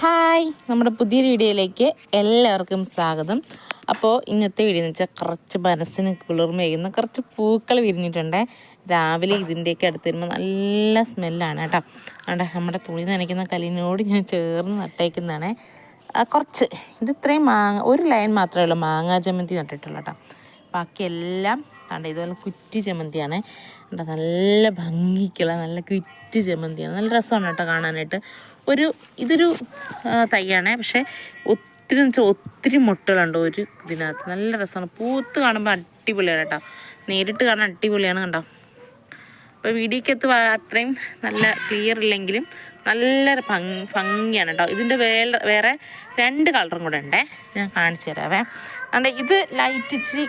Hi നമ്മുടെ പുതിയൊരു വീഡിയോയിലേക്ക് എല്ലാവർക്കും സ്വാഗതം. അപ്പോൾ ഇന്നത്തെ വീഡിയോ എന്ന് വെച്ചാൽ കുറച്ച് മനസ്സിന് കുളിർമയുന്ന കുറച്ച് പൂക്കൾ വിരിഞ്ഞിട്ടുണ്ട്. രാവിലെ ഇതിന്റെയൊക്കെ അടുത്ത് വരുമ്പോൾ നല്ല സ്മെല്ലാണ് കേട്ടോ. അവിടെ നമ്മുടെ തുണി നനയ്ക്കുന്ന കല്ലിനോട് ഞാൻ ചേർന്ന് നട്ടേക്കുന്നതാണ്. കുറച്ച് ഇത് ഇത്രയും മാങ്ങ ഒരു ലൈൻ മാത്രമേ ഉള്ളൂ മാങ്ങാ ചമ്മന്തി നട്ടിട്ടുള്ളൂ കേട്ടോ. ബാക്കിയെല്ലാം കണ്ട ഇതുപോലെ കുറ്റി ചമ്മന്തിയാണ്. കണ്ടോ നല്ല ഭംഗിക്കുള്ള നല്ല കുറ്റി ചമ്മന്തിയാണ്. നല്ല രസമാണ് കേട്ടോ കാണാനായിട്ട്. ഒരു ഇതൊരു തൈയാണ്. പക്ഷേ ഒത്തിരി വെച്ചാൽ ഒത്തിരി മുട്ടകളുണ്ട് ഒരു ഇതിനകത്ത്. നല്ല രസമാണ്. പൂത്ത് കാണുമ്പോൾ അടിപൊളിയാണ് കേട്ടോ. നേരിട്ട് കാണാൻ അടിപൊളിയാണ് കണ്ടോ. അപ്പോൾ വീഡിയോക്കകത്ത് അത്രയും നല്ല ക്ലിയർ ഇല്ലെങ്കിലും നല്ല ഭംഗി ഭംഗിയാണ് കേട്ടോ. ഇതിന്റെ വേറെ വേറെ രണ്ട് കളറും കൂടെ ഉണ്ടേ. ഞാൻ കാണിച്ചു തരാവേ. അതുകൊണ്ട് ഇത് ലൈറ്റ് ഇച്ചിരി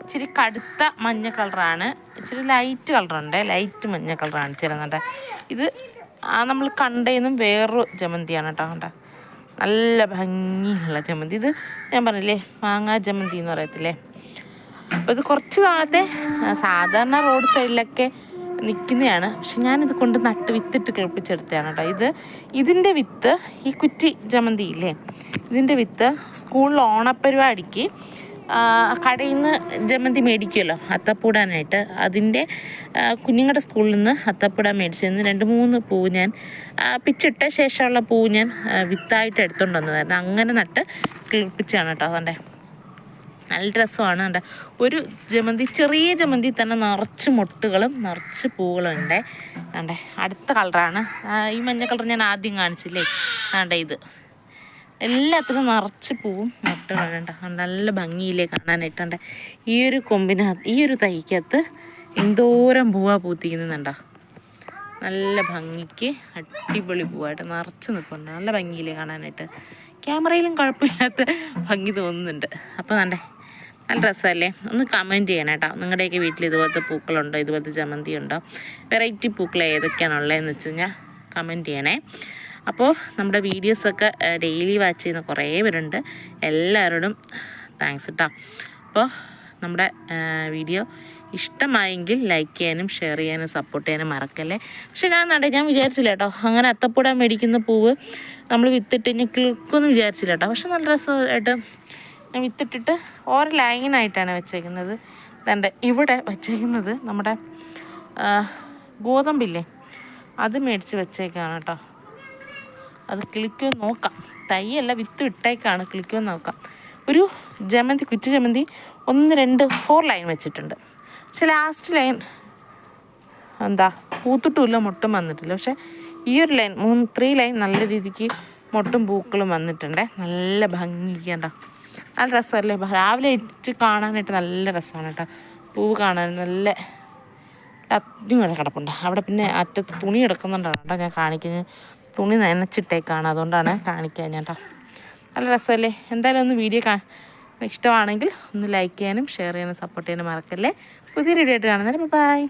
ഇച്ചിരി കടുത്ത മഞ്ഞ കളറാണ്. ഇച്ചിരി ലൈറ്റ് കളറുണ്ട്. ലൈറ്റ് മഞ്ഞ കളറാണ് ചേരുന്നുണ്ട് ഇത് ആ നമ്മൾ കണ്ടേന്നും വേറൊരു ജമന്തിയാണ് കേട്ടോ കണ്ട? നല്ല ഭംഗിയുള്ള ജമന്തി. ഇത് ഞാൻ പറഞ്ഞില്ലേ മാങ്ങാ ജമന്തി എന്ന് പറയത്തില്ലേ? അപ്പോൾ ഇത് കുറച്ച് കാലത്തെ സാധാരണ റോഡ് സൈഡിലൊക്കെ നിൽക്കുന്നതാണ് പക്ഷെ ഞാനിത് കൊണ്ട് നട്ട് വിത്തിട്ട് കിളിപ്പിച്ചെടുത്തതാണ് കേട്ടോ. ഇത് ഇതിന്റെ വിത്ത് ഈ കുറ്റി ജമന്തി ഇല്ലേ? ഇതിന്റെ വിത്ത് സ്കൂളിൽ ഓണപ്പരിപാടിക്ക് കടയിൽ നിന്ന് ജമന്തി മേടിക്കുമല്ലോ അത്തപ്പൂടാനായിട്ട്. അതിന്റെ കുഞ്ഞുങ്ങളുടെ സ്കൂളിൽ നിന്ന് അത്തപ്പൂടാൻ മേടിച്ചിരുന്നു രണ്ട് മൂന്ന് പൂ ഞാൻ പിച്ചിട്ട ശേഷമുള്ള പൂ ഞാൻ വിത്തായിട്ട് എടുത്തുകൊണ്ട് വന്നതായിരുന്നു. അങ്ങനെ നട്ട് കിളിപ്പിച്ചാണ് കേട്ടോ അതെ നല്ല രസമാണ് കണ്ട ഒരു ജമന്തി ചെറിയ ജമന്തി തന്നെ നിറച്ച് മുട്ടുകളും നിറച്ച് പൂക്കളും ഉണ്ട്. കണ്ടേ അടുത്ത കളറാണ്. ഈ മഞ്ഞ കളർ ഞാൻ ആദ്യം കാണിച്ചില്ലേ? കണ്ടേ ഇത്. എല്ലാത്തിനും നിറച്ച് പൂവും മൊട്ടുകളും കണ്ട? നല്ല ഭംഗിയിലേ കാണാനായിട്ടുണ്ട് ഈ ഒരു കൊമ്പിനകത്ത് ഈ ഒരു തൈക്കകത്ത് എന്തോരം പൂവാ പൂത്തിക്കുന്നുണ്ടോ നല്ല ഭംഗിക്ക് അടിപൊളി പൂവായിട്ട് നിറച്ച് നിൽക്കുന്നുണ്ട് നല്ല ഭംഗിയിലേ കാണാനായിട്ട്. ക്യാമറയിലും കുഴപ്പമില്ലാത്ത ഭംഗി തോന്നുന്നുണ്ട്. അപ്പോൾ നണ്ടേ നല്ല രസമല്ലേ? ഒന്ന് കമന്റ് ചെയ്യണം കേട്ടോ. നിങ്ങളുടെയൊക്കെ വീട്ടിൽ ഇതുപോലത്തെ പൂക്കളുണ്ടോ? ഇതുപോലത്തെ ജമന്തി ഉണ്ടോ വെറൈറ്റി പൂക്കൾ ഏതൊക്കെയാണുള്ളതെന്ന് വെച്ച് കഴിഞ്ഞാൽ കമന്റ് ചെയ്യണേ. അപ്പോൾ നമ്മുടെ വീഡിയോസൊക്കെ ഡെയിലി വാച്ച് ചെയ്യുന്ന കുറേ പേരുണ്ട്. എല്ലാവരോടും താങ്ക്സ് കേട്ടോ അപ്പോൾ നമ്മുടെ വീഡിയോ ഇഷ്ടമായെങ്കിൽ ലൈക്ക് ചെയ്യാനും ഷെയർ ചെയ്യാനും സപ്പോർട്ട് ചെയ്യാനും മറക്കല്ലേ? പക്ഷെ ഞാൻ നടേ ഞാൻ വിചാരിച്ചില്ല കേട്ടോ അങ്ങനെ അത്തപ്പൂടാൻ മേടിക്കുന്ന പൂവ് നമ്മൾ വിത്തിട്ട് ഇനി കിളിക്കുമെന്ന് വിചാരിച്ചില്ല കേട്ടോ പക്ഷെ നല്ല രസമായിട്ട് ഞാൻ വിത്തിട്ടിട്ട് ഓരോ ലൈനായിട്ടാണ് വെച്ചേക്കുന്നത്. രണ്ട് ഇവിടെ വെച്ചേക്കുന്നത് നമ്മുടെ ഗോതമ്പില്ലേ? അത് മേടിച്ച് വെച്ചേക്കാണ് കേട്ടോ അത് കിളിക്കുമെന്ന് നോക്കാം. തൈയല്ല വിത്ത് ഇട്ടേക്കാണ്. കിളിക്കുമെന്ന് നോക്കാം. ഒരു ജമന്തി കുറ്റി ജമന്തി ഒന്ന് രണ്ട് ഫോർ ലൈൻ വെച്ചിട്ടുണ്ട്. പക്ഷെ ലാസ്റ്റ് ലൈൻ എന്താ പൂത്തിട്ടുമില്ല മുട്ടും വന്നിട്ടില്ല. പക്ഷെ ഈ ഒരു ലൈൻ മൂന്ന് ത്രീ ലൈൻ നല്ല രീതിക്ക് മുട്ടും പൂക്കളും വന്നിട്ടുണ്ട്. നല്ല ഭംഗിക്കണ്ട നല്ല രസമല്ലേ? രാവിലെ ഇട്ട് കാണാനായിട്ട് നല്ല രസമാണ് കേട്ടോ. പൂവ് കാണാൻ നല്ല അടിപൊളി കിടപ്പുണ്ട്. അവിടെ പിന്നെ അറ്റത്ത് തുണി കിടക്കുന്നുണ്ടാണ് കേട്ടോ ഞാൻ കാണിക്കുന്നത്. തുണി നനച്ചിട്ടേക്കാണ്. അതുകൊണ്ടാണ് കാണിക്കാൻ ഞാൻ കേട്ടോ നല്ല രസമല്ലേ? എന്തായാലും ഒന്ന് വീഡിയോ കാ ഇഷ്ടമാണെങ്കിൽ ഒന്ന് ലൈക്ക് ചെയ്യാനും ഷെയർ ചെയ്യാനും സപ്പോർട്ട് ചെയ്യാനും മറക്കല്ലേ. പുതിയ വീഡിയോ ആയിട്ട് കാണുന്നേരം ബൈ